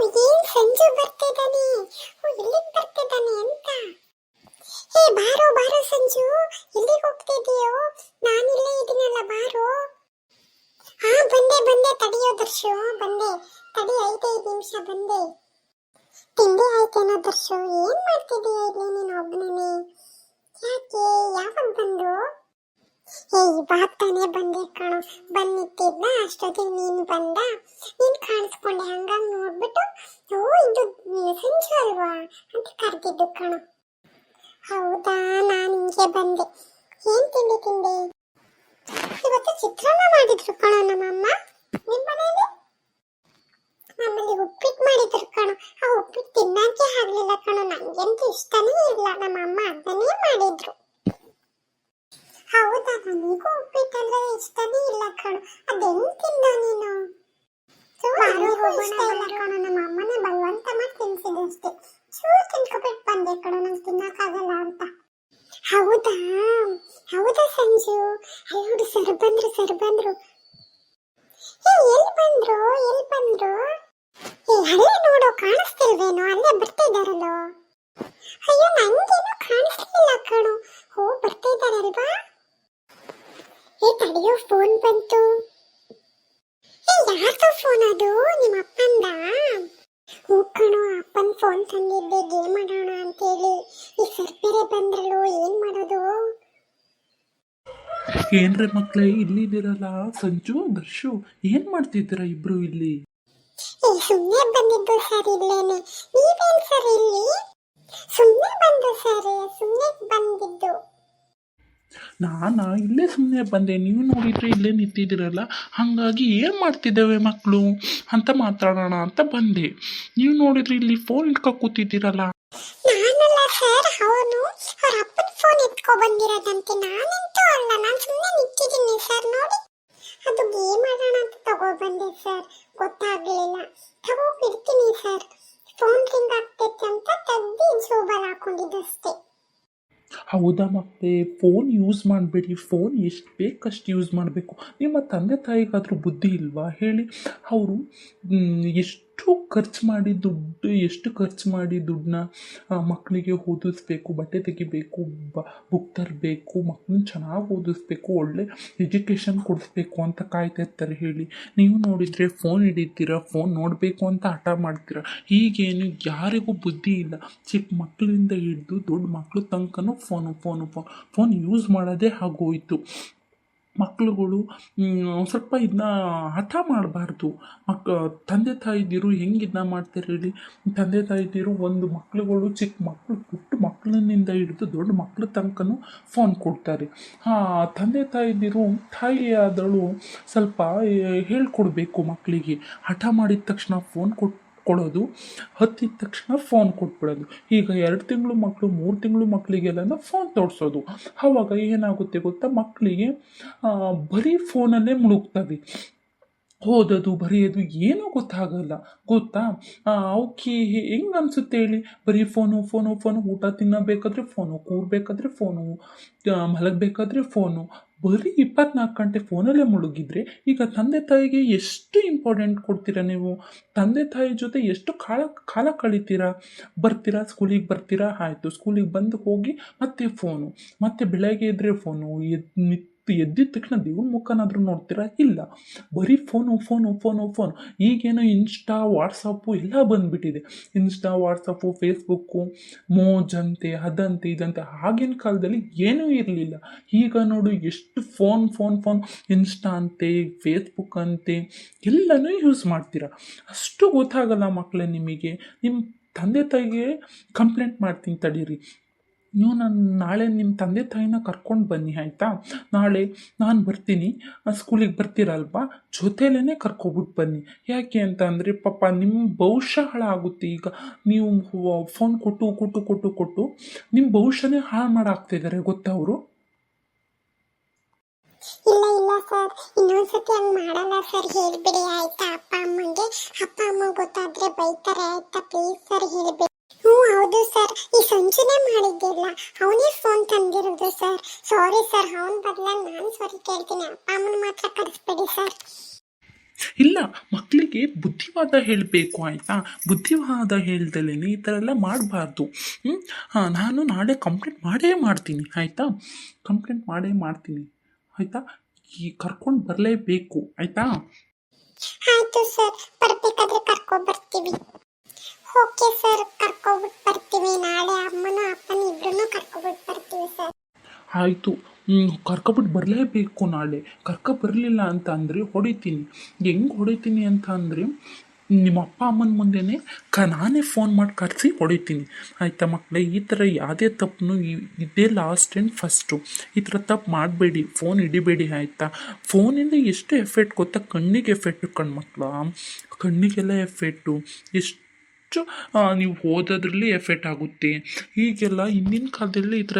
ಏನ್ ಸಂಜು ಬರ್ತಿದ್ದಾನೆ? ಎಲ್ಲಿಗೆ ಬರ್ತಿದ್ದಾನೆ ಅಂತ? ಹೇ, ಬಾರೋ ಬಾರೋ ಸಂಜು. ಎಲ್ಲಿಗೆ ಹೋಗ್ತಿದೀಯೋ ನಾನಿಲ್ಲೇ ಇದೀನಲ್ಲ ಬಾರೋ. ಹಾ ಬಂದೆ ಬಂದೆ, ತಡಿಯೋ ದರ್ಶು. ಬಂದೆ. ತಡಿ ಐದೈದು ನಿಮಿಷ, ಬಂದೆ. ತಿಂಡಿ ಆಯ್ತೇನೋ ದರ್ಶು? ಏನ್ ಮಾಡ್ತಿದೀಯ ಇಲ್ಲಿ ನೀನು ಒಬ್ಬನೇ ಯಾಕೆ? ಯಾವಾಗ ಬಂದು? ಏ ಇವಾಗ ತಾನೇ ಬಂದೆ ಕಣೋ. ಬಂದ್ ನಿಂತಿದ್ದ ಅಷ್ಟೊತ್ತಿಗೆ ನೀನು ಬಂದ? ನೀನು ಕಾಣಿಸ್ಕೊಂಡೆ ಹಂಗಾಗಿ ನೋಡ್ಬಿಟ್ಟು, ಓ, ಇದು ಸಂಜೆ ಅಲ್ವಾ? ಅಂತ ಕರೆದಿದ್ದು ಕಣ. ಹೌದಾ, ನಾನು ಹಿಂಗೆ ಬಂದೆ. ಏನು ತಿಂಡಿ ತಿಂದೆ? ಇವತ್ತು ಚಿತ್ರಾನ್ನ ಮಾಡಿದ್ರು ಕಣೋ ನಮ್ಮಮ್ಮ ನಿಮ್ ಮನೇಲಿ ನಮ್ಮಲ್ಲಿ ಉಪ್ಪಿಟ್ಟು ಮಾಡಿದ್ರು ಕಣೋ ಆ ಉಪ್ಪಿಟ್ಟು ತಿನ್ನಕ್ಕೆ ಆಗ್ಲಿಲ್ಲ ಕಣೋ ನಂಗಂತೂ ಇಷ್ಟನೇ ಇಲ್ಲ ನಮ್ಮಮ್ಮ ಅದನ್ನೇ ಮಾಡಿದ್ರು ಹೌದಾ ನನಗೂ ಉಪ್ಪಿಟ್ಟು ಅಂದ್ರೆ ಇಷ್ಟನೇ ಇಲ್ಲ ಕಣೋ. ಅದೆಂಗ್ ತಿಂದ ನೀನು? ಇಷ್ಟ ಇಲ್ಲ ಕಣೋ ನಮ್ಮ ಅಮ್ಮನೇ ಬಲವಂತ ಮಾಡಿ ತಿನ್ಸಿದ್ದು ಅಷ್ಟೇ. ಚೂರು ತಿನ್ಕೊಬಿಟ್ಟು ಬಂದೆ ಕಣೋ ನಂಗೆ ತಿನ್ನಕ್ಕಾಗಲ್ಲ ಅಂತ. ಹೌದಾ? ಹೌದಾ ಸಂಜು? ಅಯ್ಯೋಡು ಸರ್ ಬಂದ್ರು ಸರ್ ಬಂದ್ರು. ಏ ಎಲ್ಲಿ ಬಂದ್ರು ಎಲ್ಲಿ ಬಂದ್ರು? ಏ ಅಲ್ಲೇ ನೋಡು ಕಾಣಿಸ್ತಿಲ್ವೇನೋ? ಅಲ್ಲೇ ಬರ್ತಿದಾರಲ್ಲೋ ಅಯ್ಯೋ ನಂಗೇನು ಕಾಣಿಸ್ತಿಲ್ಲ ಕಣು. ಹೋ ಬರ್ತಿದಾರಲ್ವಾ ಏ ತಡೆಯೋ ಫೋನ್ ಬಂತು. ಯಾರ್ದು ಫೋನ್ ಅದು? ನಿಮ್ಮ ಅಪ್ಪಂದ? ಹ್ಞೂ ಅಪ್ಪನ ಫೋನ್ ತಂದಿದ್ದೆ ಗೇಮ್ ಆಡೋಣ ಅಂತೇಳಿ. ಈ ಸರ್ ಬೇರೆ ಬಂದ್ರಲ್ಲೋ ಏನ್ ಮಾಡೋದು? ಏನ್ರಿ ಮಕ್ಳೇ ಇಲ್ಲಿದಿರಲ್ಲ ಸಂಜು ದರ್ಶು ಏನ್ ಮಾಡ್ತಿದ್ದೀರಾ ಇಬ್ರು ಇಲ್ಲಿ? ಏ ಸುಮ್ಮನೆ ಬಂದಿದ್ದು ಸರ್ ಇಲ್ಲೇನೆ. ನೀವೇನ್ ಸರ್ ಇಲ್ಲಿ ಸುಮ್ಮನೆ ಬಂದು ಸರ್ ಸುಮ್ಮನೆ ಬಂದಿದ್ದು ನಾನಾ, ಇಲ್ಲೇ ಸುಮ್ಮನೆ ಬಂದೆ. ನೀವು ನೋಡಿದ್ರೆ ಇಲ್ಲೇ ನಿಂತಿದ್ದೀರಲ್ಲ? ಹಾಗಾಗಿ ಏನು ಮಾಡ್ತಿದ್ದೇವೆ ಮಕ್ಕಳು ಅಂತ ಮಾತಾಡೋಣ ಅಂತ ಬಂದೆ. ನೀವು ನೋಡಿದ್ರೆ ಇಲ್ಲಿ ಫೋನ್ ಇಟ್ಕೊ ಕೂತಿದ್ದೀರಲ್ಲ? ಸರ್ ಅವನು ಅವ್ರ ಅಪ್ಪನ ಫೋನ್ ಎತ್ಕೊ ಬಂದಿರೋದಂತೆ. ನಾನಂತೂ ಅಲ್ಲ, ನಾನು ಸುಮ್ಮನೆ ನಿಂತಿದ್ದೀನಿ ಸರ್ ನೋಡಿ. ಅದು ಗೇಮ್ ಆಡೋಣ ಅಂತ ತಗೋ ಬಂದೆ ಸರ್ ಗೊತ್ತಾಗ್ಲಿಲ್ಲ. ತಗೋ ಬಿಡ್ತೀನಿ ಸರ್ ಫೋನ್ ರಿಂಗ್ ಆಗ್ತೈತೆ ಅಂತ ತೆಗ್ದು ಜೋಬಲ್ ಹಾಕೊಂಡಿದ್ದಷ್ಟೇ ಹೌದಾ ಮತ್ತೆ ಫೋನ್ ಯೂಸ್ ಮಾಡಬೇಡಿ ಫೋನ್ ಎಷ್ಟು ಬೇಕಷ್ಟು ಯೂಸ್ ಮಾಡಬೇಕು. ನಿಮ್ಮ ತಂದೆ ತಾಯಿಗಾದರೂ ಬುದ್ಧಿ ಇಲ್ವಾ? ಹೇಳಿ. ಅವರು ಎಷ್ಟು ಖರ್ಚು ಮಾಡಿ ದುಡ್ಡು, ಎಷ್ಟು ಖರ್ಚು ಮಾಡಿ ದುಡ್ಡನ್ನ ಮಕ್ಕಳಿಗೆ ಓದಿಸ್ಬೇಕು, ಬಟ್ಟೆ ತೆಗಿಬೇಕು, ಬ, ಬುಕ್ ತರಬೇಕು ಮಕ್ಕಳನ್ನ ಚೆನ್ನಾಗಿ ಓದಿಸ್ಬೇಕು, ಒಳ್ಳೆ ಎಜುಕೇಷನ್ ಕೊಡಿಸ್ಬೇಕು ಅಂತ ಕಾಯ್ತಾ ಇರ್ತಾರೆ ಹೇಳಿ. ನೀವು ನೋಡಿದರೆ ಫೋನ್ ಹಿಡಿತೀರ ಫೋನ್ ನೋಡಬೇಕು ಅಂತ ಹಠ ಮಾಡ್ತೀರ? ಈಗೇನು ಯಾರಿಗೂ ಬುದ್ಧಿ ಇಲ್ಲ. ಚಿಕ್ಕ ಮಕ್ಕಳಿಂದ ಹಿಡಿದು ದೊಡ್ಡ ಮಕ್ಕಳು ತನಕನೂ phone phone phone phone use ಮಾಡೋದೇ ಆಗೋಯ್ತು. ಮಕ್ಕಳುಗಳು ಸ್ವಲ್ಪ ಇದನ್ನ ಹಠ ಮಾಡಬಾರ್ದು. ಮಕ್, ತಂದೆ ತಾಯಿದಿರು ಹೆಂಗೆ ಇದನ್ನ ಮಾಡ್ತಾರೆ ಹೇಳಿ. ತಂದೆ ತಾಯಿದಿರು ಒಂದು ಮಕ್ಕಳುಗಳು ಚಿಕ್ಕ ಮಕ್ಕಳು ಪುಟ್ಟ ಮಕ್ಕಳಿನಿಂದ ಹಿಡಿದು ದೊಡ್ಡ ಮಕ್ಕಳ ತನಕನೂ ಫೋನ್ ಕೊಡ್ತಾರೆ. ಹಾಂ, ತಂದೆ ತಾಯಿದಿರು ತಾಯಿಯಾದಳು ಸ್ವಲ್ಪ ಹೇಳ್ಕೊಡ್ಬೇಕು ಮಕ್ಕಳಿಗೆ ಹಠ ಮಾಡಿದ ತಕ್ಷಣ ಫೋನ್ ಕೊಟ್ಟು ಕೊಡೋದು, ಹತ್ತಿದ ತಕ್ಷಣ ಫೋನ್ ಕೊಟ್ಬಿಡೋದು. ಈಗ ಎರಡು ತಿಂಗಳು ಮಕ್ಕಳು ಮೂರು ತಿಂಗಳು ಮಕ್ಕಳಿಗೆಲ್ಲ ಫೋನ್ ತೋರಿಸೋದು. ಆವಾಗ ಏನಾಗುತ್ತೆ ಗೊತ್ತಾ? ಮಕ್ಕಳಿಗೆ ಬರೀ ಫೋನಲ್ಲೇ ಮುಳುಗ್ತವೆ. ಓದೋದು ಬರೆಯೋದು ಏನೂ ಗೊತ್ತಾಗಲ್ಲ. ಗೊತ್ತಾ? ಅವಕ್ಕೆ ಹೆಂಗೆ ಅನಿಸುತ್ತೆ ಹೇಳಿ? ಬರೀ ಫೋನು ಫೋನು ಫೋನು, ಊಟ ತಿನ್ನಬೇಕಾದ್ರೆ ಫೋನು, ಕೂರ್ಬೇಕಾದ್ರೆ ಫೋನು ಮಲಗಬೇಕಾದ್ರೆ ಫೋನು. ಬರೀ ಇಪ್ಪತ್ನಾಲ್ಕು ಗಂಟೆ ಫೋನಲ್ಲೇ ಮುಳುಗಿದ್ರೆ ಈಗ ತಂದೆ ತಾಯಿಗೆ ಎಷ್ಟು ಇಂಪಾರ್ಟೆಂಟ್ ಕೊಡ್ತೀರಾ ನೀವು? ತಂದೆ ತಾಯಿ ಜೊತೆ ಎಷ್ಟು ಕಾಲ ಕಾಲ ಕಳಿತೀರಾ? ಬರ್ತೀರಾ? ಸ್ಕೂಲಿಗೆ ಬರ್ತೀರಾ? ಆಯಿತು. ಸ್ಕೂಲಿಗೆ ಬಂದು ಹೋಗಿ ಮತ್ತೆ ಫೋನು. ಮತ್ತೆ ಬೆಳಗ್ಗೆ ಎದ್ದರೆ ಫೋನು, ಎದ್ ಎದ್ದಿದ ತಕ್ಷಣ ದೇವ್ರ ಮುಖನಾದರೂ ನೋಡ್ತೀರಾ? ಇಲ್ಲ. ಬರೀ ಫೋನು ಫೋನು ಫೋನು ಫೋನು ಈಗೇನೋ ಇನ್ಸ್ಟಾ ವಾಟ್ಸಪ್ಪು ಎಲ್ಲ ಬಂದುಬಿಟ್ಟಿದೆ. ಇನ್ಸ್ಟಾ ವಾಟ್ಸಪ್ಪು ಫೇಸ್ಬುಕ್ಕು ಮೋಜಂತೆ ಅದಂತೆ, ಇದಂತೆ. ಆಗಿನ ಕಾಲದಲ್ಲಿ ಏನೂ ಇರಲಿಲ್ಲ. ಈಗ ನೋಡು ಎಷ್ಟು ಫೋನ್ ಫೋನ್ ಫೋನ್ ಇನ್ಸ್ಟಾ ಅಂತೆ ಫೇಸ್ಬುಕ್ ಅಂತೆ, ಎಲ್ಲನೂ ಯೂಸ್ ಮಾಡ್ತೀರಾ? ಅಷ್ಟು ಗೊತ್ತಾಗಲ್ಲ ಮಕ್ಕಳೇ ನಿಮಗೆ. ನಿಮ್ಮ ತಂದೆ ತಾಯಿಗೆ ಕಂಪ್ಲೇಂಟ್ ಮಾಡ್ತೀನಿ ತಡೀರಿ. ನೀವು ನಾನು, ನಾಳೆ ನಿಮ್ಮ ತಂದೆ ತಾಯಿನ ಕರ್ಕೊಂಡು ಬನ್ನಿ, ಆಯಿತಾ? ನಾಳೆ ನಾನು ಬರ್ತೀನಿ. ಸ್ಕೂಲಿಗೆ ಬರ್ತೀರಲ್ವಾ? ಜೊತೆಲೇ ಕರ್ಕೊಬಿಟ್ಟು ಬನ್ನಿ. ಯಾಕೆ ಅಂತ ಅಂದರೆ, ಪಾಪ ನಿಮ್ಮ ಭವಿಷ್ಯ ಹಾಳಾಗುತ್ತೆ ಈಗ. ನೀವು ಫೋನ್ ಕೊಟ್ಟು ಕೊಟ್ಟು ಕೊಟ್ಟು ಕೊಟ್ಟು ನಿಮ್ಮ ಭವಿಷ್ಯನೇ ಹಾಳು ಮಾಡಾಕ್ತಿದ್ದಾರೆ ಗೊತ್ತಾ ಅವರು? ಸರ್. ಇನ್ನೊಂದ್ಸತಿ ಹಂಗ್ ಮಾಡಲ್ಲ ಸರ್. ಹೇಳ್ಬಿಡಿ, ಆಯ್ತಾ? ಅಪ್ಪ ಅಮ್ಮಂಗೆ. ಅಪ್ಪ ಅಮ್ಮ ಗೊತ್ತಾದ್ರೆ ಬೈತಾರೆ, ಆಯ್ತಾ? ಪ್ಲೀಸ್ ಸರ್, ಹೇಳ್ಬಿಡಿ. ಹ್ಞೂ, ಹೌದು ಸರ್. ಈ ಸಂಜೆನೆ ಮಾಡಿದ್ದಿಲ್ಲ. ಅವನೇ ಫೋನ್ ತಂದಿರೋದು ಸರ್. ಸಾರಿ ಸರ್, ಅವನ ಬದಲ ನಾನು ಸಾರಿ ಕೇಳ್ತೀನಿ. ಅಪ್ಪ ಅಮ್ಮನ ಮಾತ್ರ ಕಳಿಸ್ಬೇಡಿ ಸರ್. ಇಲ್ಲ ಮಕ್ಕಳಿಗೆ ಬುದ್ಧಿವಾದ ಹೇಳಬೇಕು, ಆಯಿತಾ? ಬುದ್ಧಿವಾದ ಹೇಳ್ದಲೇ ಈ ಥರ ಎಲ್ಲ ಮಾಡಬಾರ್ದು. ಹ್ಞೂ ಹಾಂ, ನಾನು ನಾಳೆ ಕಂಪ್ಲೇಂಟ್ ಮಾಡೇ ಮಾಡ್ತೀನಿ, ಆಯಿತಾ? ಕಂಪ್ಲೇಂಟ್ ಮಾಡೇ ಮಾಡ್ತೀನಿ, ಆಯಿತಾ? ಕರ್ಕೊಂಡು ಬರಲೇಬೇಕು ಆಯ್ತಾ? ಆಯ್ತು ಸರ್ ಬರ್ಬೇಕಾದ್ರೆ ಕರ್ಕೊ ಬರ್ತೀವಿ ಓಕೆ ಸರ್ ಕರ್ಕೊಬಿಟ್ಟು ಬರ್ತೀವಿ ನಾಳೆ ಅಮ್ಮನ ಅಪ್ಪನ ಇಬ್ಬರನ್ನೂ ಕರ್ಕೊಬಿಟ್ಟು ಬರ್ತೀವಿ ಸರ್. ಆಯಿತು. ಕರ್ಕೊಬಿಟ್ಟು ಬರಲೇಬೇಕು ನಾಳೆ. ಕರ್ಕ ಬರಲಿಲ್ಲ ಅಂತ ಅಂದರೆ ಹೊಡಿತೀನಿ. ಹೆಂಗೆ ಹೊಡಿತೀನಿ ಅಂತ ಅಂದರೆ ನಿಮ್ಮ ಅಪ್ಪ ಅಮ್ಮನ ಮುಂದೆನೇ ಕ ನಾನೇ ಫೋನ್ ಮಾಡಿ ಕರೆಸಿ ಹೊಡಿತೀನಿ. ಆಯಿತಾ ಮಕ್ಕಳೇ, ಈ ಥರ ಯಾವುದೇ ತಪ್ಪು ಇದೇ ಲಾಸ್ಟ್ ಆ್ಯಂಡ್ ಫಸ್ಟು ಈ ಥರ ತಪ್ಪು ಮಾಡಬೇಡಿ ಫೋನ್ ಹಿಡಿಬೇಡಿ ಆಯಿತಾ? ಫೋನಿಂದ ಎಷ್ಟು ಎಫೆಕ್ಟ್ ಗೊತ್ತಾ? ಕಣ್ಣಿಗೆ ಎಫೆಕ್ಟ್ ಕಣ್ಮಕ್ಳ ಕಣ್ಣಿಗೆಲ್ಲ ಎಫೆಕ್ಟು ಎಷ್ಟು ನೀವು ಓದೋದ್ರಲ್ಲಿ ಎಫೆಕ್ಟ್ ಆಗುತ್ತೆ. ಈಗೆಲ್ಲ ಹಿಂದಿನ ಕಾಲದಲ್ಲಿ ಈ ಥರ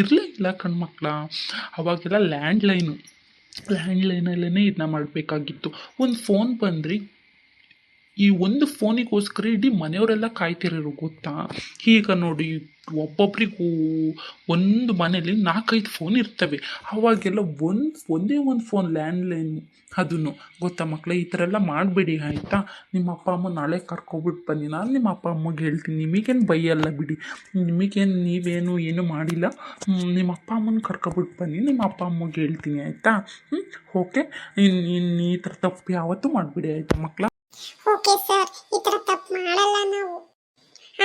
ಇರಲೇ ಇಲ್ಲ ಕಣ್ಮಕ್ಳ ಅವಾಗೆಲ್ಲ ಲ್ಯಾಂಡ್ಲೈನು ಲ್ಯಾಂಡ್ಲೈನಲ್ಲೇ ಇದನ್ನ ಮಾಡಬೇಕಾಗಿತ್ತು. ಒಂದು ಫೋನ್ ಬಂದ್ರಿ ಈ ಒಂದು ಫೋನಿಗೋಸ್ಕರ ಇಡೀ ಮನೆಯವರೆಲ್ಲ ಕಾಯ್ತಿರೋರು ಗೊತ್ತಾ? ಈಗ ನೋಡಿ, ಒಬ್ಬೊಬ್ರಿಗೂ ಒಂದು ಮನೇಲಿ ನಾಲ್ಕೈದು ಫೋನ್ ಇರ್ತವೆ. ಅವಾಗೆಲ್ಲ ಒಂದು ಒಂದೇ ಒಂದು ಫೋನ್ ಲ್ಯಾಂಡ್ಲೈನ್ ಅದನ್ನು ಗೊತ್ತಾ ಮಕ್ಕಳೇ ಈ ಥರ ಎಲ್ಲ ಮಾಡಬೇಡಿ, ಆಯಿತಾ? ನಿಮ್ಮ ಅಪ್ಪ ಅಮ್ಮ ನಾಳೆ ಕರ್ಕೊಬಿಟ್ಟು ಬನ್ನಿ. ನಾನು ನಿಮ್ಮ ಅಪ್ಪ ಅಮ್ಮಗೆ ಹೇಳ್ತೀನಿ. ನಿಮಗೇನು ಬೈಯಲ್ಲ ಬಿಡಿ. ನಿಮಗೇನು ನೀವೇನು ಏನು ಮಾಡಿಲ್ಲ? ನಿಮ್ಮ ಅಪ್ಪ ಅಮ್ಮನ ಕರ್ಕೊಬಿಟ್ಟು ಬನ್ನಿ. ನಿಮ್ಮ ಅಪ್ಪ ಅಮ್ಮಗೆ ಹೇಳ್ತೀನಿ, ಆಯಿತಾ? ಓಕೆ? ಇನ್ನು ಇನ್ನು ಈ ಥರ ತಪ್ಪು ಯಾವತ್ತೂ ಮಾಡಬೇಡಿ, ಆಯಿತಾ ಮಕ್ಕಳ ಓಕೆ ಸರ್ ಈ ತರ ತಪ್ಪು ಮಾಡಲ್ಲ ನಾವು.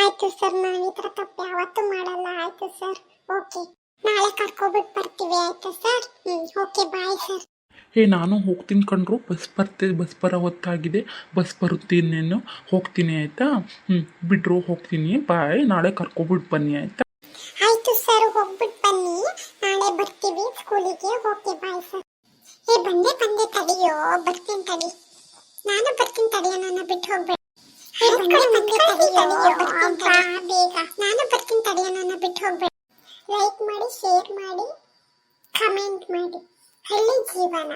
ಆಯ್ತು ಸರ್ ನಾವು ಈ ತರ ತಪ್ಪು ಯಾವತ್ತೂ ಮಾಡಲ್ಲ. ಆಯ್ತು ಸರ್ ಓಕೆ. ನಾಳೆ ಕರ್ಕೊಬಿಟ್ಟು ಬರ್ತೀವಿ ಆಯ್ತು ಸರ್? ಹ್ಞೂ ಓಕೆ ಬಾಯ್ ಸರ್. ಏ ನಾನು ಹೋಗ್ತೀನಿ ಕಣ್ರು. ಬಸ್ ಬರ್ತೆ ಬಸ್ ಬರೋ ಹೊತ್ತಾಗಿದೆ. ಬಸ್ ಬರುತ್ತೀನೇನು ಹೋಗ್ತೀನಿ ಆಯ್ತಾ? ಹ್ಞೂ ಬಿಡ್ರು ಹೋಗ್ತೀನಿ. ಬಾಯ್ ನಾಳೆ ಕರ್ಕೊಬಿಟ್ಟು ಬನ್ನಿ ಆಯ್ತಾ? ಆಯ್ತು ಸರ್ ಹೋಗ್ಬಿಟ್ಟು ಬನ್ನಿ. ನಾಳೆ ಬರ್ತೀವಿ ಸ್ಕೂಲಿಗೆ ಓಕೆ ಬಾಯ್ ಸರ್. ಏ ಬಂದೆ ಬಂದೆ ತಡಿಯೋ. ಬರ್ತೀನಿ ತಡಿ. ನಾನು ಬರ್ತೀನಿ ತಡಿಯೋ ನನ್ನ ಬಿಟ್ಟು ಹೋಗ್ಬೇಡ. ಬರ್ತೀನಿ ತಡಿ. ನಾನು ಬರ್ತೀನಿ ತಡಿಯೋ ನನ್ನ ಬಿಟ್ಟು ಹೋಗ್ಬೇಡ. ಲೈಕ್ ಮಾಡಿ ಶೇರ್ ಮಾಡಿ ಕಮೆಂಟ್ ಮಾಡಿ. ಹಳ್ಳಿ ಜೀವನ.